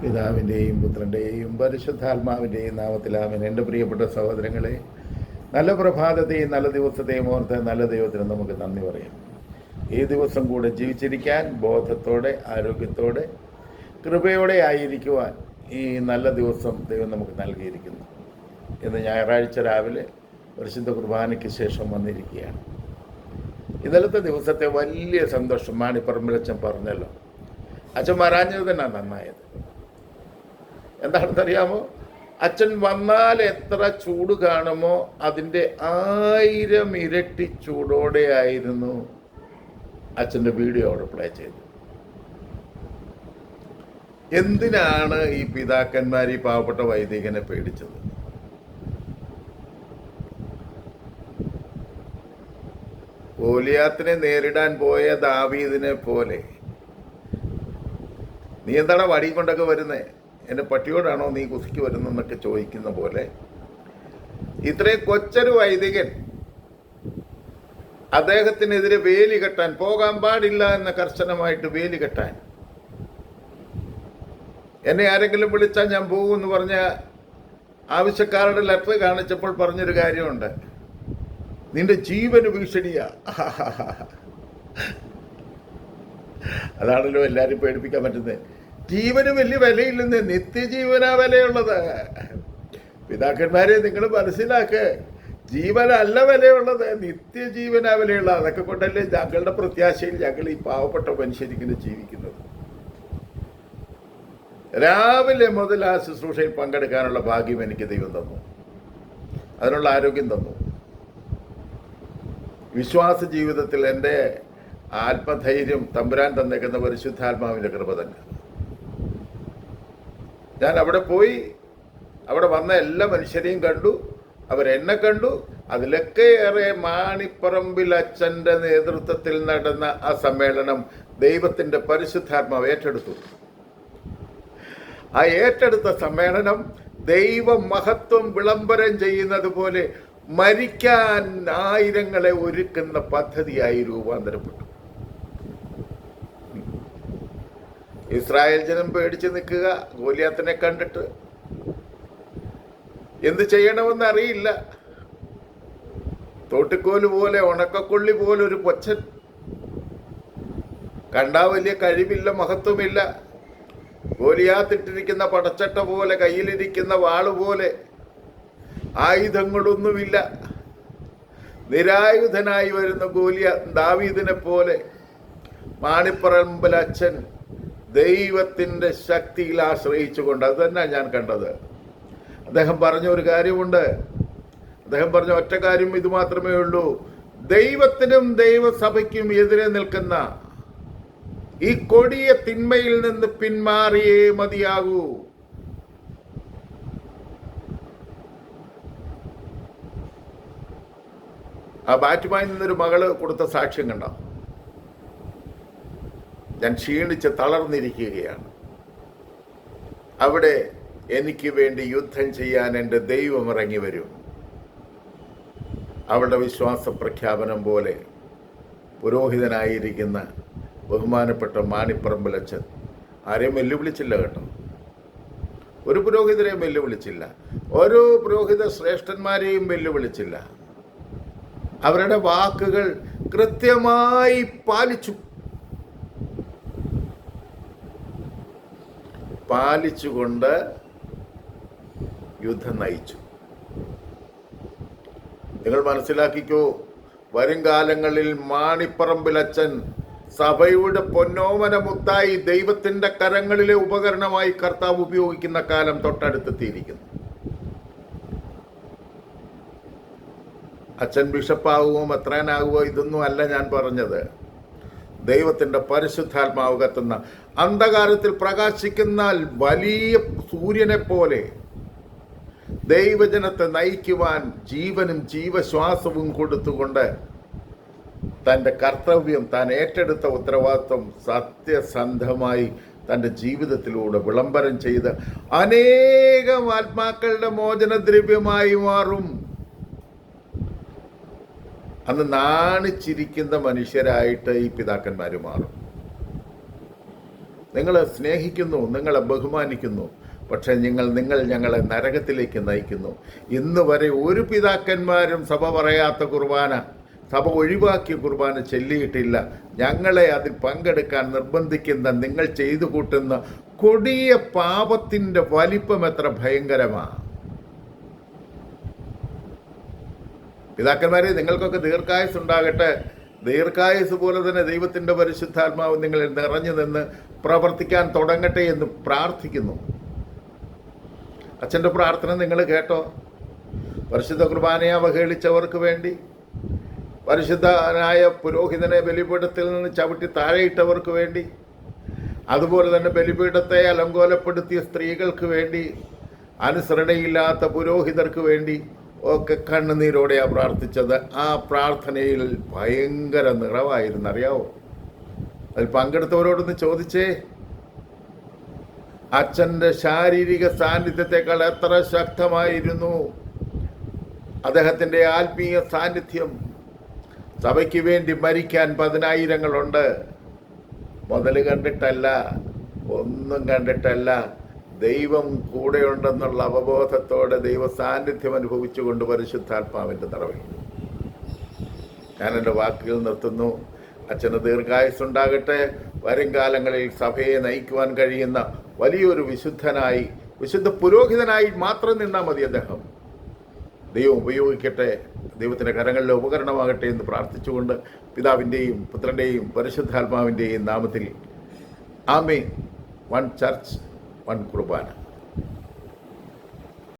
പിതാവിന്റെയും പുത്രന്റെയും പരിശുദ്ധാത്മാവിന്റെയും നാമത്തിലാമൻ എന്റെ പ്രിയപ്പെട്ട സഹോദരങ്ങളെ നല്ല പ്രഭാതത്തെയും നല്ല ദിവസത്തെയും ഓർത്ത് നല്ല ദൈവത്തിന് നമുക്ക് നന്ദി പറയാം. ഈ ദിവസം കൂടെ ജീവിച്ചിരിക്കാൻ ബോധത്തോടെ ആരോഗ്യത്തോടെ കൃപയോടെ ആയിരിക്കുവാൻ ഈ നല്ല ദിവസം ദൈവം നമുക്ക് നൽകിയിരിക്കുന്നു. ഇന്ന് ഞായറാഴ്ച രാവിലെ പരിശുദ്ധ കുർബാനയ്ക്ക് ശേഷം വന്നിരിക്കുകയാണ്. ഇന്നലത്തെ ദിവസത്തെ വലിയ സന്തോഷം മാണിപ്പറമ്പിലച്ഛൻ പറഞ്ഞല്ലോ അച്ഛൻ വരാഞ്ഞത് തന്നെ നന്നായത്. എന്താണെന്നറിയാമോ? അച്ഛൻ വന്നാൽ എത്ര ചൂട് കാണുമോ അതിന്റെ ആയിരം ഇരട്ടി ചൂടോടെ ആയിരുന്നു അച്ഛന്റെ വീഡിയോ അവിടെ പ്ലേ ചെയ്തത്. എന്തിനാണ് ഈ പിതാക്കന്മാർ ഈ പാവപ്പെട്ട വൈദികനെ പേടിച്ചത്? ഗോലിയാത്തിനെ നേരിടാൻ പോയ ദാവീദിനെ പോലെ. നീ എന്താണ് വടി കൊണ്ടൊക്കെ വരുന്നേ? എന്റെ പട്ടിയോടാണോ നീ കുസിക്ക് വരുന്നെന്നൊക്കെ ചോദിക്കുന്ന പോലെ ഇത്രയും കൊച്ചൊരു വൈദികൻ അദ്ദേഹത്തിനെതിരെ വേലി കെട്ടാൻ പോകാൻ പാടില്ല എന്ന കർശനമായിട്ട് വേലി കെട്ടാൻ. എന്നെ ആരെങ്കിലും വിളിച്ചാൽ ഞാൻ പോകുമെന്ന് പറഞ്ഞ ആവശ്യക്കാരുടെ ലെറ്റർ കാണിച്ചപ്പോൾ പറഞ്ഞൊരു കാര്യമുണ്ട്. നിന്റെ ജീവന് ഭീഷണിയാ. അതാണല്ലോ എല്ലാരും പേടിപ്പിക്കാൻ പറ്റുന്നത്. ജീവന് വലിയ വിലയില്ലെന്ന് നിത്യജീവനാ വിലയുള്ളത്. പിതാക്കന്മാരെ നിങ്ങൾ മനസ്സിലാക്ക്. ജീവനല്ല വിലയുള്ളത് നിത്യജീവനാ വിലയുള്ളത്. അതൊക്കെ കൊണ്ടല്ലേ ഞങ്ങളുടെ പ്രത്യാശയിൽ ഞങ്ങൾ ഈ പാവപ്പെട്ട മനുഷ്യരിങ്ങനെ ജീവിക്കുന്നത്. രാവിലെ മുതൽ ആ ശുശ്രൂഷയിൽ പങ്കെടുക്കാനുള്ള ഭാഗ്യം എനിക്ക് ദൈവം തന്നു. അതിനുള്ള ആരോഗ്യം തന്നു. വിശ്വാസ ജീവിതത്തിൽ എന്റെ ആത്മധൈര്യം തമ്പുരാൻ തന്നേക്കുന്ന പരിശുദ്ധാത്മാവിന്റെ കൃപ തന്നെ. ഞാൻ അവിടെ പോയി അവിടെ വന്ന എല്ലാ മനുഷ്യരെയും കണ്ടു അവരെന്നെ കണ്ടു. അതിലൊക്കെ ഏറെ മാണിപ്പറമ്പിൽ അച്ഛന്റെ നേതൃത്വത്തിൽ നടന്ന ആ സമ്മേളനം ദൈവത്തിന്റെ പരിശുദ്ധാത്മാവ് ഏറ്റെടുത്തു. ആ ഏറ്റെടുത്ത സമ്മേളനം ദൈവ മഹത്വം വിളംബരം ചെയ്യുന്നത് പോലെ മരിക്കാൻ ആയിരങ്ങളെ ഒരുക്കുന്ന പദ്ധതിയായി രൂപാന്തരപ്പെട്ടു. ഇസ്രായേൽ ജനം പേടിച്ച് നിൽക്കുക ഗോലിയാത്തിനെ കണ്ടിട്ട്. എന്ത് ചെയ്യണമെന്ന് അറിയില്ല. തോട്ടിക്കോൽ പോലെ ഉണക്കക്കൊള്ളി പോലെ ഒരു കൊച്ചൻ. കണ്ടാ വലിയ കഴിവില്ല മഹത്വമില്ല. ഗോലിയാത്തിട്ടിരിക്കുന്ന പടച്ചട്ട പോലെ കയ്യിലിരിക്കുന്ന വാൾ പോലെ ആയുധങ്ങളൊന്നുമില്ല. നിരായുധനായി വരുന്ന ഗോലിയ ദാവീദിനെ പോലെ മാണിപ്പറമ്പിൽ അച്ഛൻ ദൈവത്തിന്റെ ശക്തിയിൽ ആശ്രയിച്ചുകൊണ്ട് അത് തന്നെ ഞാൻ കണ്ടത്? അദ്ദേഹം പറഞ്ഞ ഒരു കാര്യമുണ്ട്. അദ്ദേഹം പറഞ്ഞ ഒറ്റ കാര്യം ഇത് മാത്രമേ ഉള്ളൂ. ദൈവത്തിനും ദൈവസഭയ്ക്കും എതിരെ നിൽക്കുന്ന ഈ കൊടിയ തിന്മയിൽ നിന്ന് പിന്മാറിയേ മതിയാകൂ. ആ ബാറ്റുമായി നിന്നൊരു മകൾ കൊടുത്ത സാക്ഷ്യം കണ്ടോ? ഞാൻ ക്ഷീണിച്ച് തളർന്നിരിക്കുകയാണ്. അവിടെ എനിക്ക് വേണ്ടി യുദ്ധം ചെയ്യാൻ എന്റെ ദൈവം ഇറങ്ങി വരും. അവളുടെ വിശ്വാസ പ്രഖ്യാപനം പോലെ പുരോഹിതനായിരിക്കുന്ന ബഹുമാനപ്പെട്ട മാണിപ്പറമ്പിലച്ചൻ ആരെയും വെല്ലുവിളിച്ചില്ല കേട്ടോ. ഒരു പുരോഹിതരെയും വെല്ലുവിളിച്ചില്ല. ഓരോ പുരോഹിത ശ്രേഷ്ഠന്മാരെയും വെല്ലുവിളിച്ചില്ല. അവരുടെ വാക്കുകൾ കൃത്യമായി പാലിച്ചു പാലിച്ചുകൊണ്ട് യുദ്ധം നയിച്ചു. നിങ്ങൾ മനസ്സിലാക്കിക്കോ വരും കാലങ്ങളിൽ മാണിപ്പറമ്പിലച്ചൻ സഭയുടെ പൊന്നോമന മുത്തായി ദൈവത്തിന്റെ കരങ്ങളിലെ ഉപകരണമായി കർത്താവ് ഉപയോഗിക്കുന്ന കാലം തൊട്ടടുത്തെത്തിയിരിക്കുന്നു. അച്ഛൻ ബിഷപ്പാകുമോ മെത്രാനാകുമോ ഇതൊന്നും അല്ല ഞാൻ പറഞ്ഞത്. ദൈവത്തിന്റെ പരിശുദ്ധാത്മാവ് കത്തുന്ന അന്ധകാരത്തിൽ പ്രകാശിക്കുന്ന വലിയ സൂര്യനെ പോലെ ദൈവജനത്തെ നയിക്കുവാൻ ജീവനും ജീവശ്വാസവും കൊടുത്തുകൊണ്ട് തന്റെ കർത്തവ്യം താൻ ഏറ്റെടുത്ത ഉത്തരവാദിത്വം സത്യസന്ധമായി തന്റെ ജീവിതത്തിലൂടെ വിളംബരം ചെയ്ത് അനേകം ആത്മാക്കളുടെ മോചനദ്രവ്യമായി മാറും. അന്ന് നാണിച്ചിരിക്കുന്ന മനുഷ്യരായിട്ട് ഈ പിതാക്കന്മാർ മാറും. നിങ്ങളെ സ്നേഹിക്കുന്നു നിങ്ങളെ ബഹുമാനിക്കുന്നു പക്ഷേ നിങ്ങൾ നിങ്ങൾ ഞങ്ങളെ നരകത്തിലേക്ക് നയിക്കുന്നു. ഇന്ന് വരെ ഒരു പിതാക്കന്മാരും സഭ പറയാത്ത കുർബാന സഭ ഒഴിവാക്കിയ കുർബാന ചെല്ലിയിട്ടില്ല. ഞങ്ങളെ അതിൽ പങ്കെടുക്കാൻ നിർബന്ധിക്കുന്ന നിങ്ങൾ ചെയ്തു കൂട്ടുന്ന കൊടിയ പാപത്തിന്റെ വലിപ്പം എത്ര ഭയങ്കരമാണ് പിതാക്കന്മാരെ നിങ്ങൾക്കൊക്കെ ദീർഘായുസ് ഉണ്ടാകട്ടെ. ദീർഘായുസ് പോലെ തന്നെ ദൈവത്തിന്റെ പരിശുദ്ധാത്മാവ് നിങ്ങളിൽ നിറഞ്ഞു നിന്ന് പ്രവർത്തിക്കാൻ തുടങ്ങട്ടെ എന്ന് പ്രാർത്ഥിക്കുന്നു. അച്ഛന്റെ പ്രാർത്ഥന നിങ്ങൾ കേട്ടോ. പരിശുദ്ധ കുർബാനയെ അവഹേളിച്ചവർക്ക് വേണ്ടി പരിശുദ്ധനായ പുരോഹിതനെ ബലിപീഠത്തിൽ നിന്ന് ചവിട്ടി താഴെയിട്ടവർക്ക് വേണ്ടി അതുപോലെ തന്നെ ബലിപീഠത്തെ അലങ്കോലപ്പെടുത്തിയ സ്ത്രീകൾക്ക് വേണ്ടി അനുസരണയില്ലാത്ത പുരോഹിതർക്ക് വേണ്ടി ഒക്കെ കണ്ണുനീരോടെയാണ് പ്രാർത്ഥിച്ചത്. ആ പ്രാർത്ഥനയിൽ ഭയങ്കര നിറവായിരുന്നു. അറിയാവോ? അതിൽ പങ്കെടുത്തവരോടൊന്ന് ചോദിച്ചേ. അച്ഛന്റെ ശാരീരിക സാന്നിധ്യത്തെക്കാൾ എത്ര ശക്തമായിരുന്നു. അദ്ദേഹത്തിന്റെ ആത്മീയ സാന്നിധ്യം. സഭയ്ക്ക് വേണ്ടി മരിക്കാൻ പതിനായിരങ്ങളുണ്ട്. മുതൽ കണ്ടിട്ടല്ല ഒന്നും കണ്ടിട്ടല്ല. ദൈവം കൂടെയുണ്ടെന്നുള്ള അവബോധത്തോടെ ദൈവ സാന്നിധ്യം അനുഭവിച്ചുകൊണ്ട് പരിശുദ്ധാത്മാവിന്റെ നിറവിൽ ഞാൻ എന്റെ വാക്കുകൾ നിർത്തുന്നു. അച്ഛന് ദീർഘായുസുണ്ടാകട്ടെ വരും കാലങ്ങളിൽ സഭയെ നയിക്കുവാൻ കഴിയുന്ന വലിയൊരു വിശുദ്ധനായി വിശുദ്ധ പുരോഹിതനായി മാത്രം നിന്നാൽ മതി അദ്ദേഹം. ദൈവം ഉപയോഗിക്കട്ടെ. ദൈവത്തിന്റെ കരങ്ങളിലെ ഉപകരണമാകട്ടെ എന്ന് പ്രാർത്ഥിച്ചുകൊണ്ട് പിതാവിന്റെയും പുത്രന്റെയും പരിശുദ്ധാത്മാവിന്റെയും നാമത്തിൽ ആമേ വൺ ചർച്ച് korban-korban.